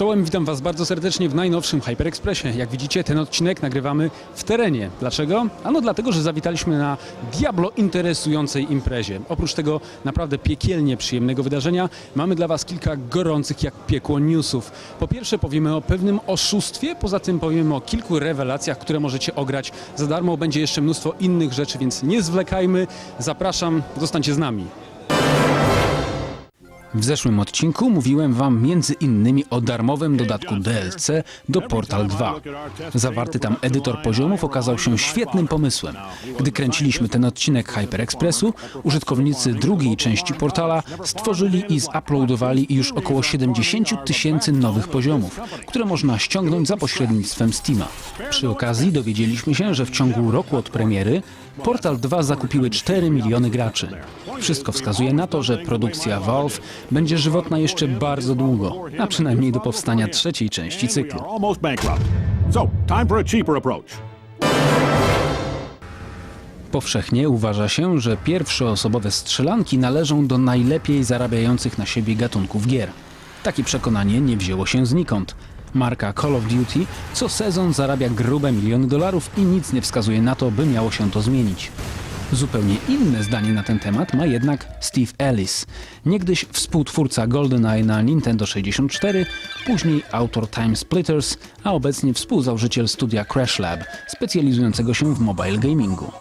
Czołem, witam Was bardzo serdecznie w najnowszym HyperExpressie. Jak widzicie, ten odcinek nagrywamy w terenie. Dlaczego? Ano dlatego, że zawitaliśmy na diablo interesującej imprezie. Oprócz tego naprawdę piekielnie przyjemnego wydarzenia, mamy dla Was kilka gorących jak piekło newsów. Po pierwsze powiemy o pewnym oszustwie, poza tym powiemy o kilku rewelacjach, które możecie ograć za darmo. Będzie jeszcze mnóstwo innych rzeczy, więc nie zwlekajmy. Zapraszam, zostańcie z nami. W zeszłym odcinku mówiłem Wam między innymi o darmowym dodatku DLC do Portal 2. Zawarty tam edytor poziomów okazał się świetnym pomysłem. Gdy kręciliśmy ten odcinek HyperExpressu, użytkownicy drugiej części portala stworzyli i zuploadowali już około 70 tysięcy nowych poziomów, które można ściągnąć za pośrednictwem Steama. Przy okazji dowiedzieliśmy się, że w ciągu roku od premiery Portal 2 zakupiły 4 miliony graczy. Wszystko wskazuje na to, że produkcja Valve będzie żywotna jeszcze bardzo długo, a przynajmniej do powstania trzeciej części cyklu. Powszechnie uważa się, że pierwszoosobowe strzelanki należą do najlepiej zarabiających na siebie gatunków gier. Takie przekonanie nie wzięło się znikąd. Marka Call of Duty co sezon zarabia grube miliony dolarów i nic nie wskazuje na to, by miało się to zmienić. Zupełnie inne zdanie na ten temat ma jednak Steve Ellis, niegdyś współtwórca GoldenEye na Nintendo 64, później autor Time Splitters, a obecnie współzałożyciel studia Crash Lab, specjalizującego się w mobile gamingu.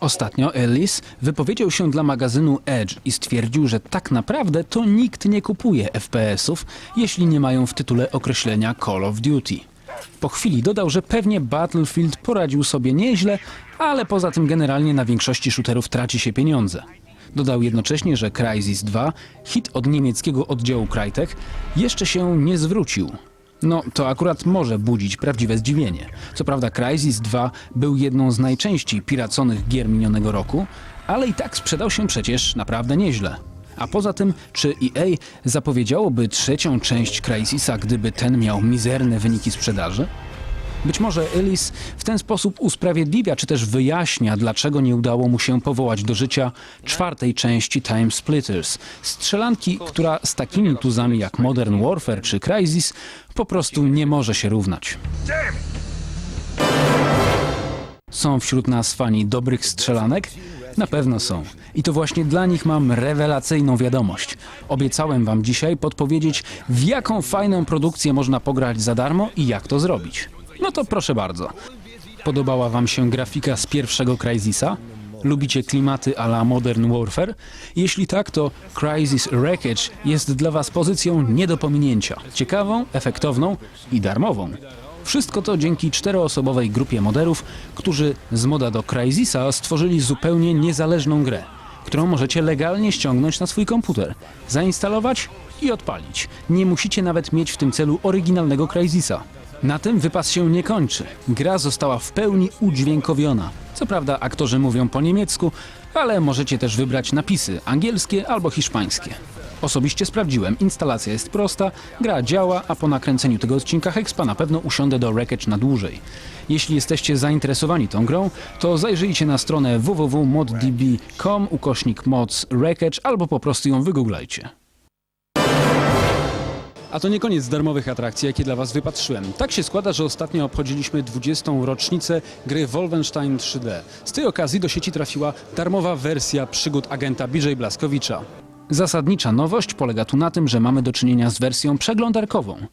Ostatnio Ellis wypowiedział się dla magazynu Edge i stwierdził, że tak naprawdę to nikt nie kupuje FPS-ów, jeśli nie mają w tytule określenia Call of Duty. Po chwili dodał, że pewnie Battlefield poradził sobie nieźle, ale poza tym generalnie na większości shooterów traci się pieniądze. Dodał jednocześnie, że Crysis 2, hit od niemieckiego oddziału Crytek, jeszcze się nie zwrócił. No, to akurat może budzić prawdziwe zdziwienie. Co prawda Crysis 2 był jedną z najczęściej piraconych gier minionego roku, ale i tak sprzedał się przecież naprawdę nieźle. A poza tym, czy EA zapowiedziałoby trzecią część Crysisa, gdyby ten miał mizerne wyniki sprzedaży? Być może Ellis w ten sposób usprawiedliwia, czy też wyjaśnia, dlaczego nie udało mu się powołać do życia czwartej części Time Splitters, strzelanki, która z takimi tuzami jak Modern Warfare czy Crysis po prostu nie może się równać. Są wśród nas fani dobrych strzelanek? Na pewno są. I to właśnie dla nich mam rewelacyjną wiadomość. Obiecałem wam dzisiaj podpowiedzieć, w jaką fajną produkcję można pograć za darmo i jak to zrobić. No to proszę bardzo. Podobała wam się grafika z pierwszego Crysisa? Lubicie klimaty a la Modern Warfare? Jeśli tak, to Crysis Wreckage jest dla was pozycją nie do pominięcia. Ciekawą, efektowną i darmową. Wszystko to dzięki czteroosobowej grupie moderów, którzy z moda do Crysisa stworzyli zupełnie niezależną grę, którą możecie legalnie ściągnąć na swój komputer, zainstalować i odpalić. Nie musicie nawet mieć w tym celu oryginalnego Crysisa. Na tym wypas się nie kończy. Gra została w pełni udźwiękowiona. Co prawda aktorzy mówią po niemiecku, ale możecie też wybrać napisy angielskie albo hiszpańskie. Osobiście sprawdziłem, instalacja jest prosta, gra działa, a po nakręceniu tego odcinka Hexpa na pewno usiądę do Wreckage na dłużej. Jeśli jesteście zainteresowani tą grą, to zajrzyjcie na stronę www.moddb.com ukośnik mods Wreckage albo po prostu ją wygooglajcie. A to nie koniec darmowych atrakcji, jakie dla Was wypatrzyłem. Tak się składa, że ostatnio obchodziliśmy 20. rocznicę gry Wolfenstein 3D. Z tej okazji do sieci trafiła darmowa wersja przygód agenta BJ Blaskowicza. Zasadnicza nowość polega tu na tym, że mamy do czynienia z wersją przeglądarkową.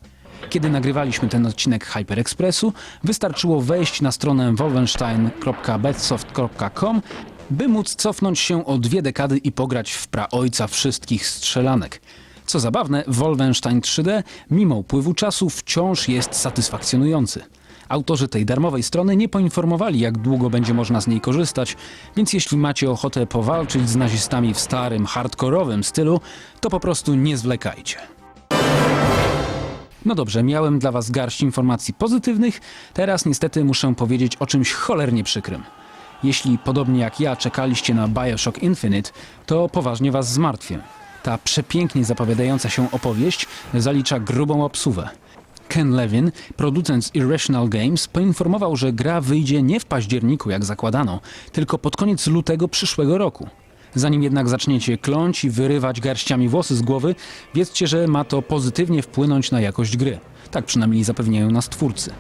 Kiedy nagrywaliśmy ten odcinek HyperExpressu, wystarczyło wejść na stronę wolfenstein.betsoft.com, by móc cofnąć się o dwie dekady i pograć w praojca wszystkich strzelanek. Co zabawne, Wolfenstein 3D, mimo upływu czasu, wciąż jest satysfakcjonujący. Autorzy tej darmowej strony nie poinformowali, jak długo będzie można z niej korzystać, więc jeśli macie ochotę powalczyć z nazistami w starym, hardkorowym stylu, to po prostu nie zwlekajcie. No dobrze, miałem dla Was garść informacji pozytywnych, teraz niestety muszę powiedzieć o czymś cholernie przykrym. Jeśli podobnie jak ja czekaliście na Bioshock Infinite, to poważnie Was zmartwię. Ta przepięknie zapowiadająca się opowieść zalicza grubą obsuwę. Ken Levin, producent z Irrational Games, poinformował, że gra wyjdzie nie w październiku, jak zakładano, tylko pod koniec lutego przyszłego roku. Zanim jednak zaczniecie kląć i wyrywać garściami włosy z głowy, wiedzcie, że ma to pozytywnie wpłynąć na jakość gry. Tak przynajmniej zapewniają nas twórcy.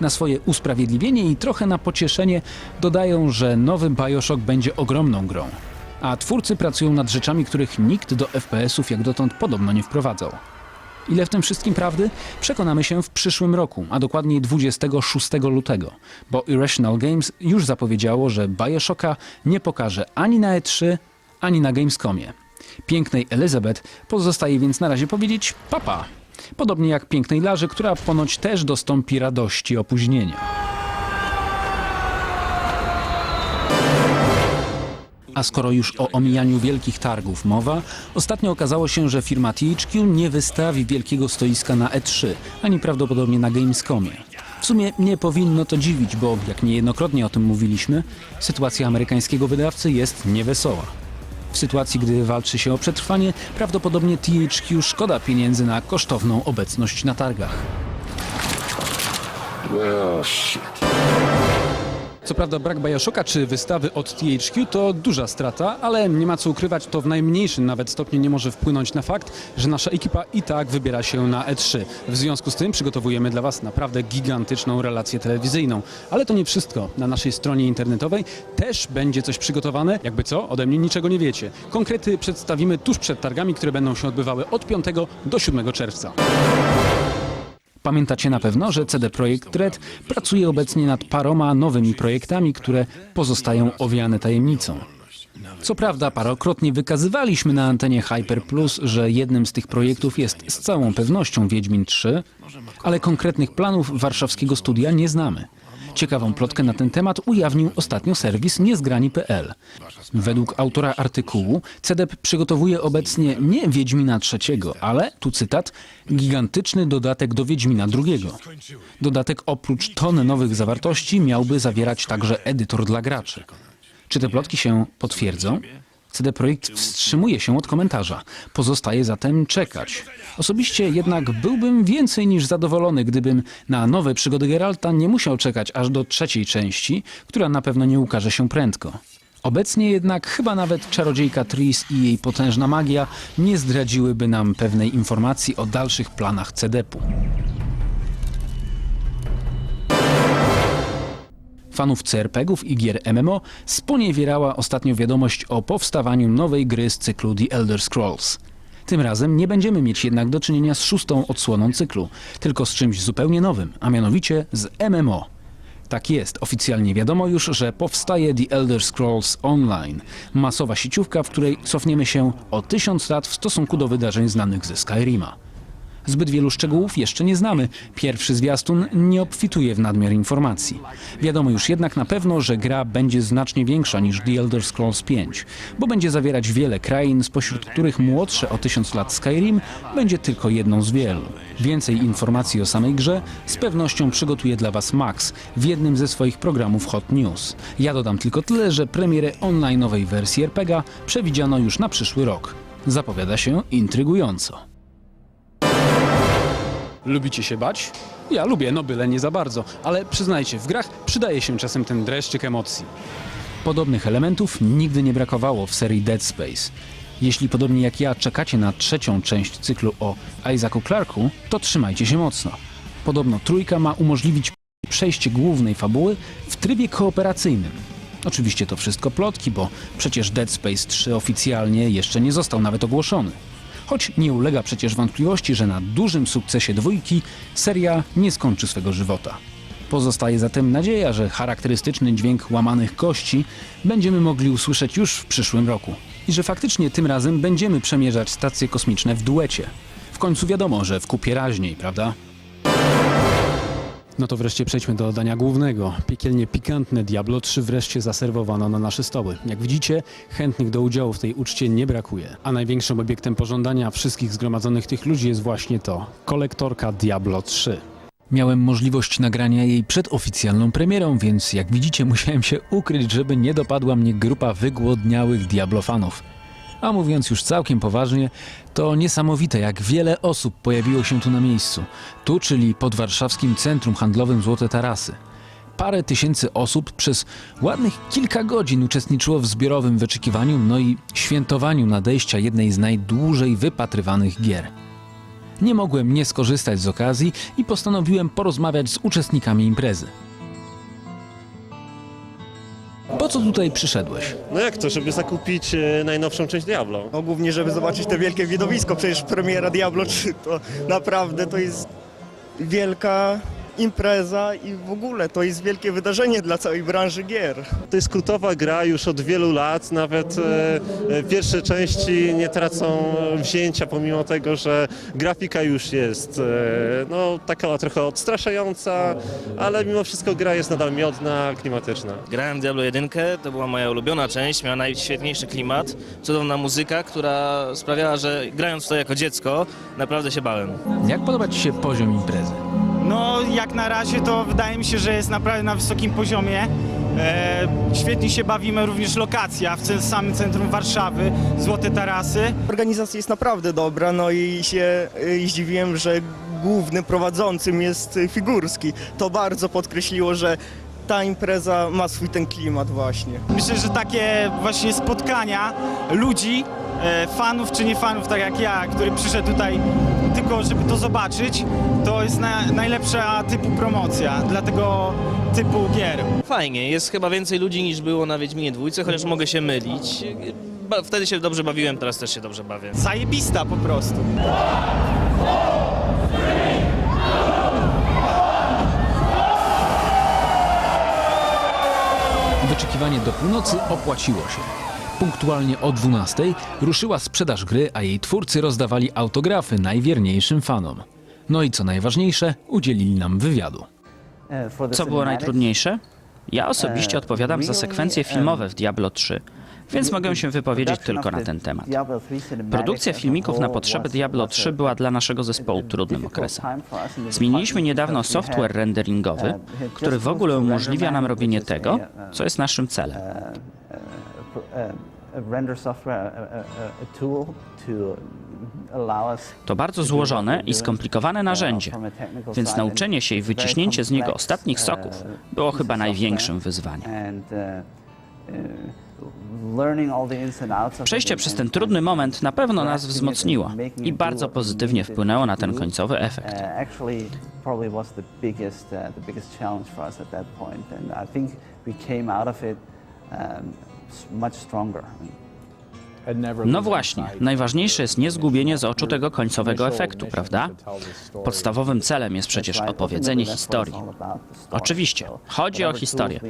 Na swoje usprawiedliwienie i trochę na pocieszenie dodają, że nowy Bioshock będzie ogromną grą. A twórcy pracują nad rzeczami, których nikt do FPS-ów jak dotąd podobno nie wprowadzał. Ile w tym wszystkim prawdy? Przekonamy się w przyszłym roku, a dokładniej 26 lutego, bo Irrational Games już zapowiedziało, że Bioshocka nie pokaże ani na E3, ani na Gamescomie. Pięknej Elizabeth pozostaje więc na razie powiedzieć papa. Podobnie jak pięknej Larze, która ponoć też dostąpi radości opóźnienia. A skoro już o omijaniu wielkich targów mowa, ostatnio okazało się, że firma THQ nie wystawi wielkiego stoiska na E3, ani prawdopodobnie na Gamescomie. W sumie nie powinno to dziwić, bo jak niejednokrotnie o tym mówiliśmy, sytuacja amerykańskiego wydawcy jest niewesoła. W sytuacji, gdy walczy się o przetrwanie, prawdopodobnie THQ szkoda pieniędzy na kosztowną obecność na targach. Co prawda brak Bioshocka czy wystawy od THQ to duża strata, ale nie ma co ukrywać, to w najmniejszym nawet stopniu nie może wpłynąć na fakt, że nasza ekipa i tak wybiera się na E3. W związku z tym przygotowujemy dla Was naprawdę gigantyczną relację telewizyjną. Ale to nie wszystko. Na naszej stronie internetowej też będzie coś przygotowane. Jakby co, ode mnie niczego nie wiecie. Konkrety przedstawimy tuż przed targami, które będą się odbywały od 5 do 7 czerwca. Pamiętacie na pewno, że CD Projekt Red pracuje obecnie nad paroma nowymi projektami, które pozostają owiane tajemnicą. Co prawda, parokrotnie wykazywaliśmy na antenie Hyper Plus, że jednym z tych projektów jest z całą pewnością Wiedźmin 3, ale konkretnych planów warszawskiego studia nie znamy. Ciekawą plotkę na ten temat ujawnił ostatnio serwis niezgrani.pl. Według autora artykułu CDEP przygotowuje obecnie nie Wiedźmina III, ale, tu cytat, gigantyczny dodatek do Wiedźmina II. Dodatek oprócz ton nowych zawartości miałby zawierać także edytor dla graczy. Czy te plotki się potwierdzą? CD Projekt wstrzymuje się od komentarza. Pozostaje zatem czekać. Osobiście jednak byłbym więcej niż zadowolony, gdybym na nowe przygody Geralta nie musiał czekać aż do trzeciej części, która na pewno nie ukaże się prędko. Obecnie jednak chyba nawet czarodziejka Tris i jej potężna magia nie zdradziłyby nam pewnej informacji o dalszych planach CDP-u. Fanów CRPG-ów i gier MMO sponiewierała ostatnio wiadomość o powstawaniu nowej gry z cyklu The Elder Scrolls. Tym razem nie będziemy mieć jednak do czynienia z szóstą odsłoną cyklu, tylko z czymś zupełnie nowym, a mianowicie z MMO. Tak jest, oficjalnie wiadomo już, że powstaje The Elder Scrolls Online, masowa sieciówka, w której cofniemy się o tysiąc lat w stosunku do wydarzeń znanych ze Skyrima. Zbyt wielu szczegółów jeszcze nie znamy. Pierwszy zwiastun nie obfituje w nadmiar informacji. Wiadomo już jednak na pewno, że gra będzie znacznie większa niż The Elder Scrolls V, bo będzie zawierać wiele krain, spośród których młodsze o tysiąc lat Skyrim będzie tylko jedną z wielu. Więcej informacji o samej grze z pewnością przygotuje dla Was Max w jednym ze swoich programów Hot News. Ja dodam tylko tyle, że premierę online nowej wersji RPGa przewidziano już na przyszły rok. Zapowiada się intrygująco. Lubicie się bać? Ja lubię, no byle nie za bardzo, ale przyznajcie, w grach przydaje się czasem ten dreszczyk emocji. Podobnych elementów nigdy nie brakowało w serii Dead Space. Jeśli podobnie jak ja czekacie na trzecią część cyklu o Isaacu Clarku, to trzymajcie się mocno. Podobno trójka ma umożliwić przejście głównej fabuły w trybie kooperacyjnym. Oczywiście to wszystko plotki, bo przecież Dead Space 3 oficjalnie jeszcze nie został nawet ogłoszony. Choć nie ulega przecież wątpliwości, że na dużym sukcesie dwójki seria nie skończy swego żywota. Pozostaje zatem nadzieja, że charakterystyczny dźwięk łamanych kości będziemy mogli usłyszeć już w przyszłym roku. I że faktycznie tym razem będziemy przemierzać stacje kosmiczne w duecie. W końcu wiadomo, że w kupie raźniej, prawda? No to wreszcie przejdźmy do dania głównego. Piekielnie pikantne Diablo 3 wreszcie zaserwowano na nasze stoły. Jak widzicie, chętnych do udziału w tej uczcie nie brakuje. A największym obiektem pożądania wszystkich zgromadzonych tych ludzi jest właśnie to kolektorka Diablo 3. Miałem możliwość nagrania jej przed oficjalną premierą, więc jak widzicie musiałem się ukryć, żeby nie dopadła mnie grupa wygłodniałych Diablo fanów. A mówiąc już całkiem poważnie, to niesamowite, jak wiele osób pojawiło się tu na miejscu. Tu, czyli pod warszawskim centrum handlowym Złote Tarasy. Parę tysięcy osób przez ładnych kilka godzin uczestniczyło w zbiorowym wyczekiwaniu, no i świętowaniu nadejścia jednej z najdłużej wypatrywanych gier. Nie mogłem nie skorzystać z okazji i postanowiłem porozmawiać z uczestnikami imprezy. Po co tutaj przyszedłeś? No jak to, żeby zakupić e, najnowszą część Diablo? No głównie, żeby zobaczyć to wielkie widowisko, przecież premiera Diablo 3 to naprawdę to jest wielka impreza i w ogóle to jest wielkie wydarzenie dla całej branży gier. To jest kultowa gra już od wielu lat, nawet e, e, pierwsze części nie tracą wzięcia, pomimo tego, że grafika już jest e, no, taka trochę odstraszająca, ale mimo wszystko gra jest nadal miodna, klimatyczna. Grałem w Diablo 1, to była moja ulubiona część, miała najświetniejszy klimat, cudowna muzyka, która sprawiała, że grając w to jako dziecko, naprawdę się bałem. Jak podoba Ci się poziom imprezy? No, jak na razie to wydaje mi się, że jest naprawdę na wysokim poziomie. E, świetnie się bawimy również lokacja w samym centrum Warszawy, Złote Tarasy. Organizacja jest naprawdę dobra, no i się y, zdziwiłem, że głównym prowadzącym jest Figurski. To bardzo podkreśliło, że ta impreza ma swój ten klimat właśnie. Myślę, że takie właśnie spotkania ludzi, e, fanów czy nie fanów, tak jak ja, który przyszedł tutaj tylko, żeby to zobaczyć, to jest na, najlepsza typu promocja dla tego typu gier. Fajnie, jest chyba więcej ludzi niż było na Wiedźminie dwójce, chociaż mogę się mylić. Ba- Wtedy się dobrze bawiłem, teraz też się dobrze bawię. Zajebista po prostu. Wyczekiwanie do północy opłaciło się. Punktualnie o 12 ruszyła sprzedaż gry, a jej twórcy rozdawali autografy najwierniejszym fanom. No i co najważniejsze, udzielili nam wywiadu. Co było najtrudniejsze? Ja osobiście odpowiadam za sekwencje filmowe w Diablo 3, więc mogę się wypowiedzieć tylko na ten temat. Produkcja filmików na potrzeby Diablo 3 była dla naszego zespołu trudnym okresem. Zmieniliśmy niedawno software renderingowy, który w ogóle umożliwia nam robienie tego, co jest naszym celem. To bardzo złożone i skomplikowane narzędzie, więc nauczenie się i wyciśnięcie z niego ostatnich soków było chyba największym wyzwaniem. Przejście przez ten trudny moment na pewno nas wzmocniło i bardzo pozytywnie wpłynęło na ten końcowy efekt. Uh, um. No właśnie, najważniejsze jest nie zgubienie z oczu tego końcowego efektu, prawda? Podstawowym celem jest przecież opowiedzenie historii. Oczywiście, chodzi o historię.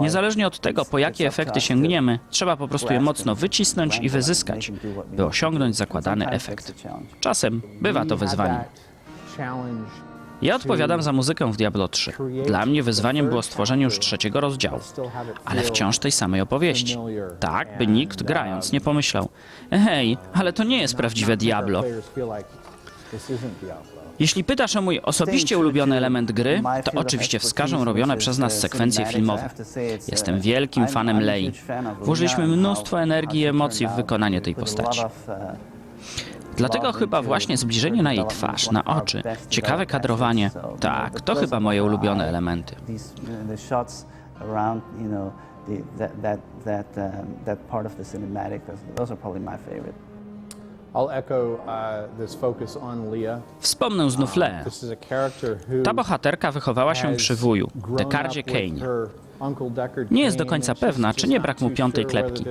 Niezależnie od tego, po jakie efekty sięgniemy, trzeba po prostu je mocno wycisnąć i wyzyskać, by osiągnąć zakładany efekt. Czasem bywa to wyzwanie. Ja odpowiadam za muzykę w Diablo 3. Dla mnie wyzwaniem było stworzenie już trzeciego rozdziału, ale wciąż tej samej opowieści. Tak, by nikt grając nie pomyślał, hej, ale to nie jest prawdziwe Diablo. Jeśli pytasz o mój osobiście ulubiony element gry, to oczywiście wskażę robione przez nas sekwencje filmowe. Jestem wielkim fanem Lei. Włożyliśmy mnóstwo energii i emocji w wykonanie tej postaci. Dlatego chyba właśnie zbliżenie na jej twarz, na oczy, ciekawe kadrowanie, tak, to chyba moje ulubione elementy. Uh, uh. Wspomnę znów Leę. This is a character who Ta bohaterka wychowała się przy wuju, Dekardzie Kane. Nie jest do końca pewna, czy nie brak mu piątej klepki.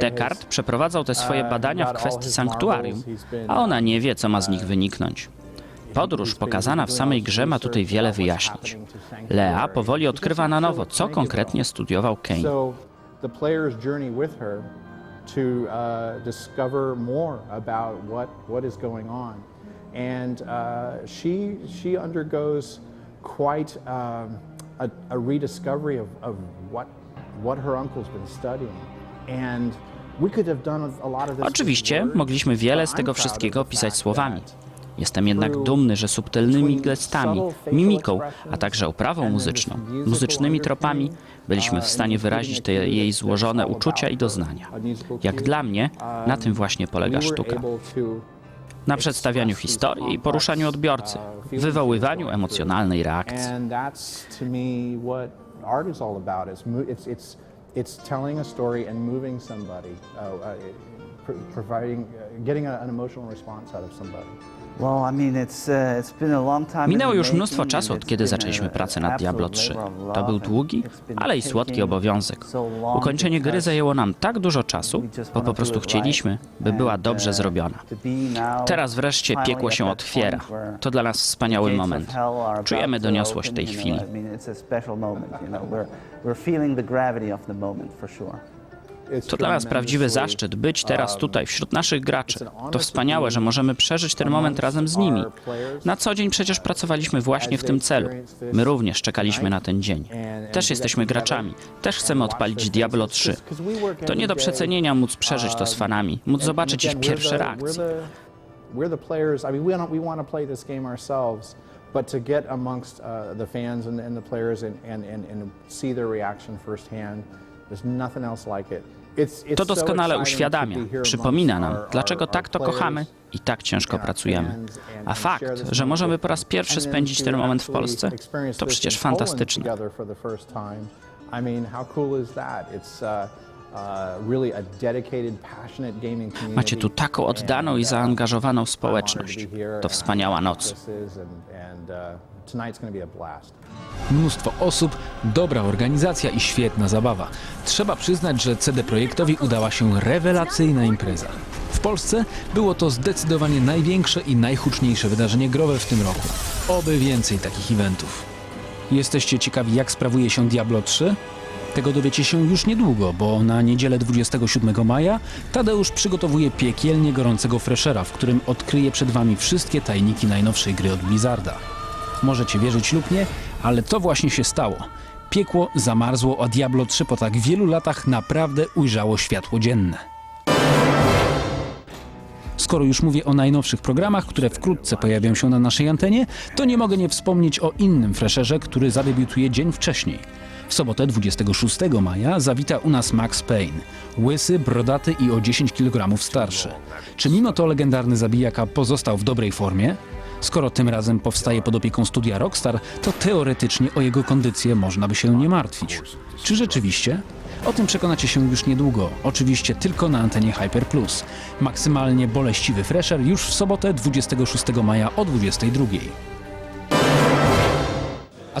Descartes przeprowadzał te swoje uh, badania w kwestii sanktuarium, a ona nie wie, co ma z nich wyniknąć. Podróż pokazana w samej grze ma tutaj wiele wyjaśnić. Lea powoli odkrywa na nowo, co konkretnie studiował Kane. To uh, discover more about what, what is going on. And uh, she, she undergoes quite um, a, a rediscovery of, of what, what her uncle's been studying. And we could have done a lot of this with Oczywiście mogliśmy wiele z tego wszystkiego fact słowami. Jestem jednak dumny, że subtelnymi gestami, mimiką, a także oprawą muzyczną, muzycznymi tropami byliśmy w stanie wyrazić te jej złożone uczucia i doznania. Jak dla mnie, na tym właśnie polega sztuka. Na przedstawianiu historii i poruszaniu odbiorcy, wywoływaniu emocjonalnej reakcji. It's, telling a story and moving somebody, uh, uh, providing, uh, getting a, an emotional response out of somebody. Well, I mean, it's, it's been a long time in Minęło już mnóstwo czasu, od kiedy zaczęliśmy pracę nad Diablo 3. labor of To był długi, ale i słodki obowiązek. Ukończenie gry zajęło nam tak dużo czasu, bo po prostu chcieliśmy, by była dobrze uh, zrobiona. Teraz wreszcie piekło się otwiera. To dla nas wspaniały moment. Czujemy doniosłość tej chwili. we're feeling the gravity of the moment for sure. To dla nas prawdziwy zaszczyt być teraz tutaj wśród naszych graczy. To wspaniałe, że możemy przeżyć ten moment razem z nimi. Na co dzień przecież pracowaliśmy właśnie w tym celu. My również czekaliśmy na ten dzień. Też jesteśmy graczami. Też chcemy odpalić Diablo 3. To nie do przecenienia móc przeżyć to z fanami, móc zobaczyć ich pierwsze reakcje. We're the players. I mean, we don't, we want to play this game ourselves, but to get amongst uh, the fans and, and the players and, and, and, and see their reaction firsthand, there's nothing else like it. To doskonale uświadamia, przypomina nam, dlaczego tak to kochamy i tak ciężko pracujemy. A fakt, że możemy po raz pierwszy spędzić ten moment w Polsce, to przecież fantastyczne. uh, uh. Macie tu taką oddaną i uh, zaangażowaną społeczność. to wspaniała noc. Tonight's gonna be a blast. Mnóstwo osób, dobra organizacja i świetna zabawa. Trzeba przyznać, że CD Projektowi udała się rewelacyjna impreza. W Polsce było to zdecydowanie największe i najhuczniejsze wydarzenie growe w tym roku. Oby więcej takich eventów. Jesteście ciekawi, jak sprawuje się Diablo 3? Tego dowiecie się już niedługo, bo na niedzielę 27 maja Tadeusz przygotowuje piekielnie gorącego freshera, w którym odkryje przed wami wszystkie tajniki najnowszej gry od Blizzarda. Możecie wierzyć lub nie, ale to właśnie się stało. Piekło zamarzło, a Diablo 3 po tak wielu latach naprawdę ujrzało światło dzienne. Skoro już mówię o najnowszych programach, które wkrótce pojawią się na naszej antenie, to nie mogę nie wspomnieć o innym fresherze, który zadebiutuje dzień wcześniej. W sobotę 26 maja zawita u nas Max Payne. Łysy, brodaty i o 10 kg starszy. Czy mimo to legendarny zabijaka pozostał w dobrej formie? Skoro tym razem powstaje pod opieką studia Rockstar, to teoretycznie o jego kondycję można by się nie martwić. Czy rzeczywiście? O tym przekonacie się już niedługo, oczywiście tylko na antenie Hyper Plus. Maksymalnie boleściwy fresher już w sobotę 26 maja o 22.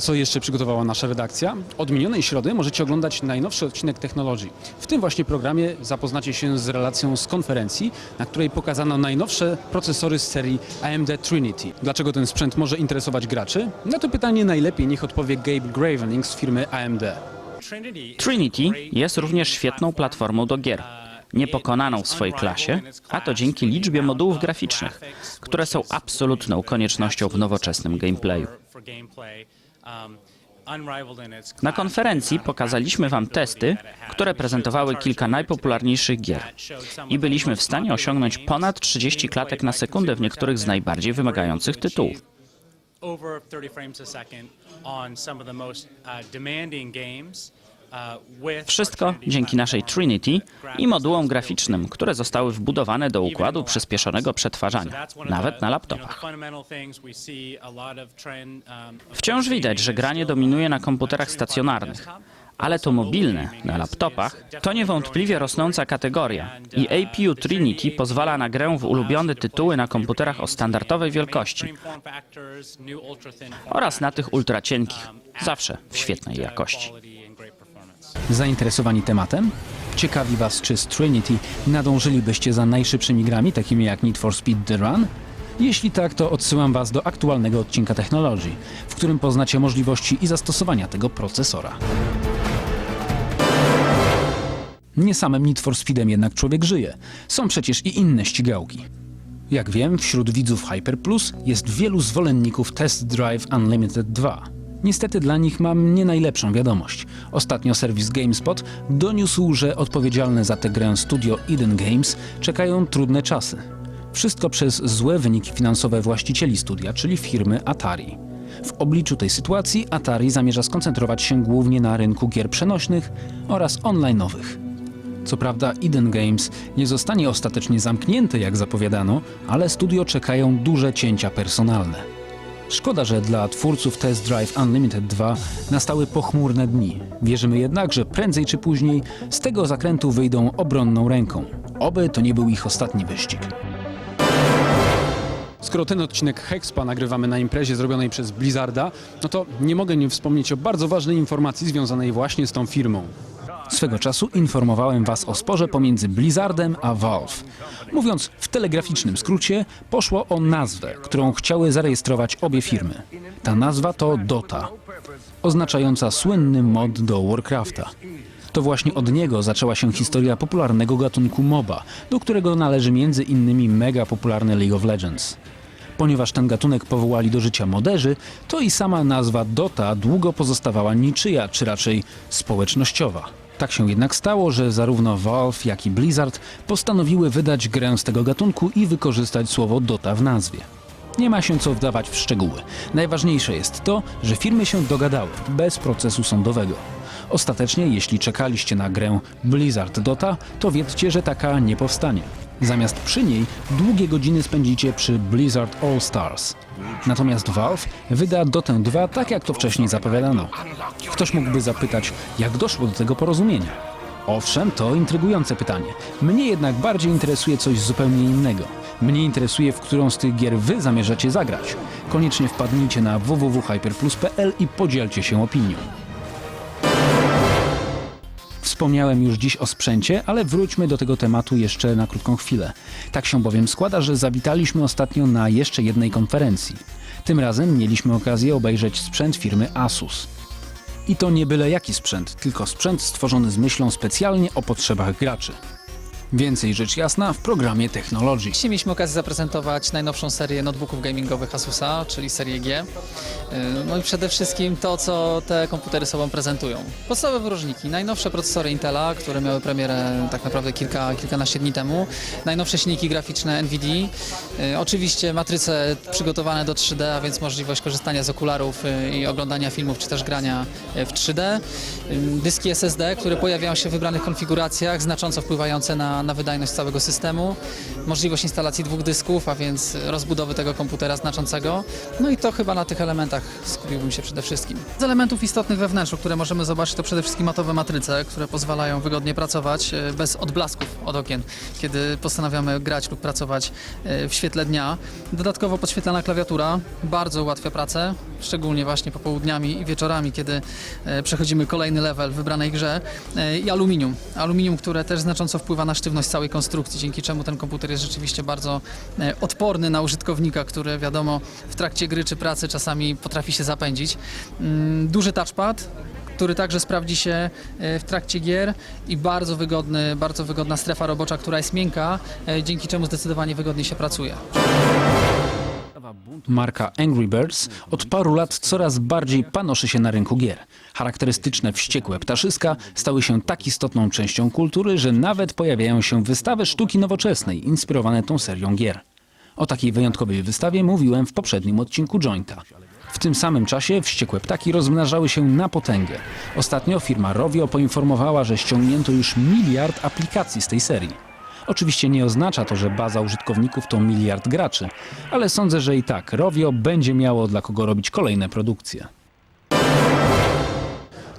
A co jeszcze przygotowała nasza redakcja? Od minionej środy możecie oglądać najnowszy odcinek Technology. W tym właśnie programie zapoznacie się z relacją z konferencji, na której pokazano najnowsze procesory z serii AMD Trinity. Dlaczego ten sprzęt może interesować graczy? Na to pytanie najlepiej niech odpowie Gabe Gravening z firmy AMD. Trinity jest również świetną platformą do gier. Niepokonaną w swojej klasie, a to dzięki liczbie modułów graficznych, które są absolutną koniecznością w nowoczesnym gameplayu. Na konferencji pokazaliśmy Wam testy, które prezentowały kilka najpopularniejszych gier i byliśmy w stanie osiągnąć ponad 30 klatek na sekundę w niektórych z najbardziej wymagających tytułów. over 30 frames a second on some of the most uh, demanding games. Wszystko dzięki naszej. Trinity i modułom graficznym, które zostały wbudowane do układu przyspieszonego przetwarzania, nawet na laptopach. Wciąż widać, że granie dominuje na komputerach stacjonarnych, ale to mobilne, na laptopach, to niewątpliwie rosnąca kategoria i APU Trinity pozwala na grę w ulubione tytuły na komputerach o standardowej wielkości oraz na tych ultracienkich, zawsze w świetnej jakości. Zainteresowani tematem? Ciekawi Was, czy z Trinity nadążylibyście za najszybszymi grami, takimi jak Need for Speed The Run? Jeśli tak, to odsyłam Was do aktualnego odcinka Technology, w którym poznacie możliwości i zastosowania tego procesora. Nie samym Need for Speedem jednak człowiek żyje. Są przecież i inne ścigałki. Jak wiem, wśród widzów Hyper Plus jest wielu zwolenników Test Drive Unlimited 2. Niestety dla nich mam nie najlepszą wiadomość. Ostatnio serwis GameSpot doniósł, że odpowiedzialne za tę grę studio Eden Games czekają trudne czasy. Wszystko przez złe wyniki finansowe właścicieli studia, czyli firmy Atari. W obliczu tej sytuacji Atari zamierza skoncentrować się głównie na rynku gier przenośnych oraz online'owych. Co prawda Eden Games nie zostanie ostatecznie zamknięte jak zapowiadano, ale studio czekają duże cięcia personalne. Szkoda, że dla twórców Test Drive Unlimited 2 nastały pochmurne dni. Wierzymy jednak, że prędzej czy później z tego zakrętu wyjdą obronną ręką. Oby to nie był ich ostatni wyścig. Skoro ten odcinek Hexpa nagrywamy na imprezie zrobionej przez Blizzarda, no to nie mogę nie wspomnieć o bardzo ważnej informacji związanej właśnie z tą firmą. Swego czasu informowałem Was o sporze pomiędzy Blizzardem a Valve. Mówiąc w telegraficznym skrócie, poszło o nazwę, którą chciały zarejestrować obie firmy. Ta nazwa to Dota, oznaczająca słynny mod do Warcrafta. To właśnie od niego zaczęła się historia popularnego gatunku MOBA, do którego należy między innymi mega popularny League of Legends. Ponieważ ten gatunek powołali do życia moderzy, to i sama nazwa Dota długo pozostawała niczyja, czy raczej społecznościowa. Tak się jednak stało, że zarówno Valve, jak i Blizzard postanowiły wydać grę z tego gatunku i wykorzystać słowo Dota w nazwie. Nie ma się co wdawać w szczegóły. Najważniejsze jest to, że firmy się dogadały, bez procesu sądowego. Ostatecznie, jeśli czekaliście na grę Blizzard Dota, to wiedzcie, że taka nie powstanie. Zamiast przy niej długie godziny spędzicie przy Blizzard All Stars. Natomiast Valve wyda Dotę 2 tak jak to wcześniej zapowiadano. Ktoś mógłby zapytać, jak doszło do tego porozumienia. Owszem, to intrygujące pytanie. Mnie jednak bardziej interesuje coś zupełnie innego. Mnie interesuje, w którą z tych gier wy zamierzacie zagrać. Koniecznie wpadnijcie na www.hyperplus.pl i podzielcie się opinią. Wspomniałem już dziś o sprzęcie, ale wróćmy do tego tematu jeszcze na krótką chwilę. Tak się bowiem składa, że zawitaliśmy ostatnio na jeszcze jednej konferencji. Tym razem mieliśmy okazję obejrzeć sprzęt firmy Asus. I to nie byle jaki sprzęt, tylko sprzęt stworzony z myślą specjalnie o potrzebach graczy. Więcej rzecz jasna w programie Technology. Dzisiaj mieliśmy okazję zaprezentować najnowszą serię notebooków gamingowych Asusa, czyli serię G. Yy, No i przede wszystkim to, co te komputery sobą prezentują. Podstawowe wyróżniki. Najnowsze procesory Intela, które miały premierę tak naprawdę kilka, kilkanaście dni temu. Najnowsze silniki graficzne NVIDIA. Yy, Oczywiście matryce przygotowane do 3D, a więc możliwość korzystania z okularów yy, i oglądania filmów, czy też grania w 3D. Yy, Dyski SSD, które pojawiają się w wybranych konfiguracjach, znacząco wpływające na, na wydajność całego systemu. Możliwość instalacji dwóch dysków, a więc rozbudowy tego komputera znaczącego. No i to chyba na tych elementach skupiłbym się przede wszystkim. Z elementów istotnych we wnętrzu, które możemy zobaczyć, to przede wszystkim matowe matryce, które pozwalają wygodnie pracować e, bez odblasków od okien, kiedy postanawiamy grać lub pracować e, w świetle dnia. Dodatkowo podświetlana klawiatura bardzo ułatwia pracę, szczególnie właśnie popołudniami i wieczorami, kiedy e, przechodzimy kolejny level w wybranej grze. I aluminium. Aluminium, które też znacząco wpływa na sztywność całej konstrukcji, dzięki czemu ten komputer jest rzeczywiście bardzo e, odporny na użytkownika, który wiadomo w trakcie gry czy pracy czasami potrafi się zapędzić. Mm, Duży touchpad, który także sprawdzi się e, w trakcie gier i bardzo wygodny, bardzo wygodna strefa robocza, która jest miękka, e, dzięki czemu zdecydowanie wygodniej się pracuje. Marka Angry Birds od paru lat coraz bardziej panoszy się na rynku gier. Charakterystyczne wściekłe ptaszyska stały się tak istotną częścią kultury, że nawet pojawiają się wystawy sztuki nowoczesnej inspirowane tą serią gier. O takiej wyjątkowej wystawie mówiłem w poprzednim odcinku Jointa. W tym samym czasie wściekłe ptaki rozmnażały się na potęgę. Ostatnio firma Rovio poinformowała, że ściągnięto już miliard aplikacji z tej serii. Oczywiście nie oznacza to, że baza użytkowników to miliard graczy, ale sądzę, że i tak Rovio będzie miało dla kogo robić kolejne produkcje.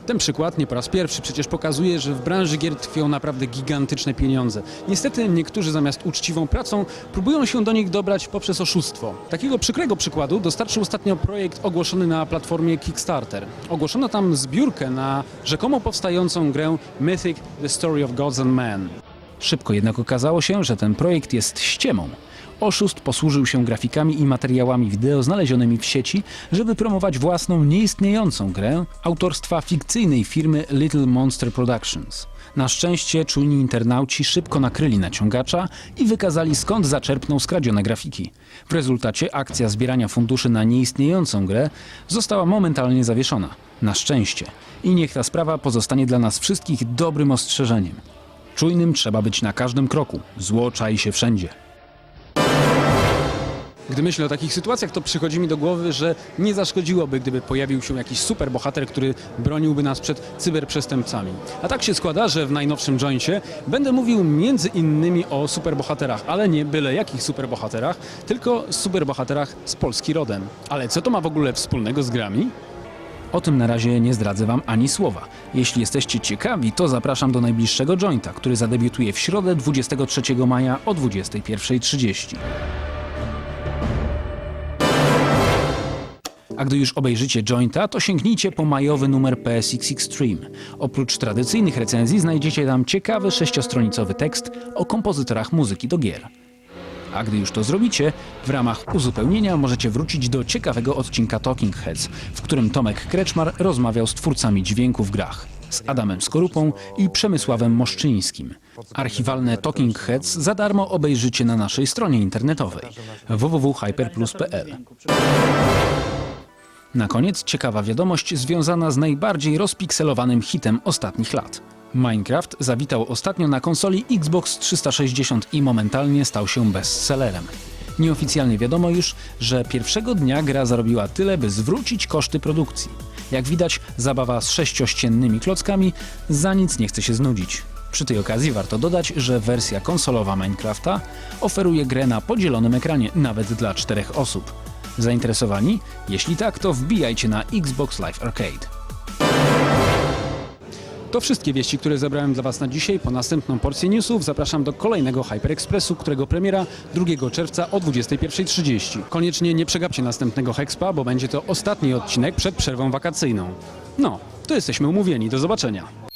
Ten przykład nie po raz pierwszy przecież pokazuje, że w branży gier tkwią naprawdę gigantyczne pieniądze. Niestety niektórzy zamiast uczciwą pracą próbują się do nich dobrać poprzez oszustwo. Takiego przykrego przykładu dostarczył ostatnio projekt ogłoszony na platformie Kickstarter. Ogłoszono tam zbiórkę na rzekomo powstającą grę Mythic The Story of Gods and Men. Szybko jednak okazało się, że ten projekt jest ściemą. Oszust posłużył się grafikami i materiałami wideo znalezionymi w sieci, żeby promować własną nieistniejącą grę autorstwa fikcyjnej firmy Little Monster Productions. Na szczęście czujni internauci szybko nakryli naciągacza i wykazali skąd zaczerpnął skradzione grafiki. W rezultacie akcja zbierania funduszy na nieistniejącą grę została momentalnie zawieszona. Na szczęście. I niech ta sprawa pozostanie dla nas wszystkich dobrym ostrzeżeniem. Czujnym trzeba być na każdym kroku. Zło czai się wszędzie. Gdy myślę o takich sytuacjach, to przychodzi mi do głowy, że nie zaszkodziłoby, gdyby pojawił się jakiś superbohater, który broniłby nas przed cyberprzestępcami. A tak się składa, że w najnowszym joincie będę mówił między innymi o superbohaterach, ale nie byle jakich superbohaterach, tylko superbohaterach z Polski rodem. Ale co to ma w ogóle wspólnego z grami? O tym na razie nie zdradzę Wam ani słowa. Jeśli jesteście ciekawi, to zapraszam do najbliższego jointa, który zadebiutuje w środę 23 maja o 21.30. A gdy już obejrzycie jointa, to sięgnijcie po majowy numer PSX Extreme. Oprócz tradycyjnych recenzji znajdziecie tam ciekawy sześciostronicowy tekst o kompozytorach muzyki do gier. A gdy już to zrobicie, w ramach uzupełnienia możecie wrócić do ciekawego odcinka Talking Heads, w którym Tomek Kreczmar rozmawiał z twórcami dźwięku w grach, z Adamem Skorupą i Przemysławem Moszczyńskim. Archiwalne Talking Heads za darmo obejrzycie na naszej stronie internetowej www.hyperplus.pl. Na koniec ciekawa wiadomość związana z najbardziej rozpikselowanym hitem ostatnich lat. Minecraft zawitał ostatnio na konsoli Xbox 360 i momentalnie stał się bestsellerem. Nieoficjalnie wiadomo już, że pierwszego dnia gra zarobiła tyle, by zwrócić koszty produkcji. Jak widać, zabawa z sześciościennymi klockami za nic nie chce się znudzić. Przy tej okazji warto dodać, że wersja konsolowa Minecrafta oferuje grę na podzielonym ekranie nawet dla czterech osób. Zainteresowani? Jeśli tak, to wbijajcie na Xbox Live Arcade. To wszystkie wieści, które zebrałem dla Was na dzisiaj. Po następną porcję newsów zapraszam do kolejnego HyperExpressu, którego premiera 2 czerwca o 21.30. Koniecznie nie przegapcie następnego Hexpa, bo będzie to ostatni odcinek przed przerwą wakacyjną. No, to jesteśmy umówieni. Do zobaczenia.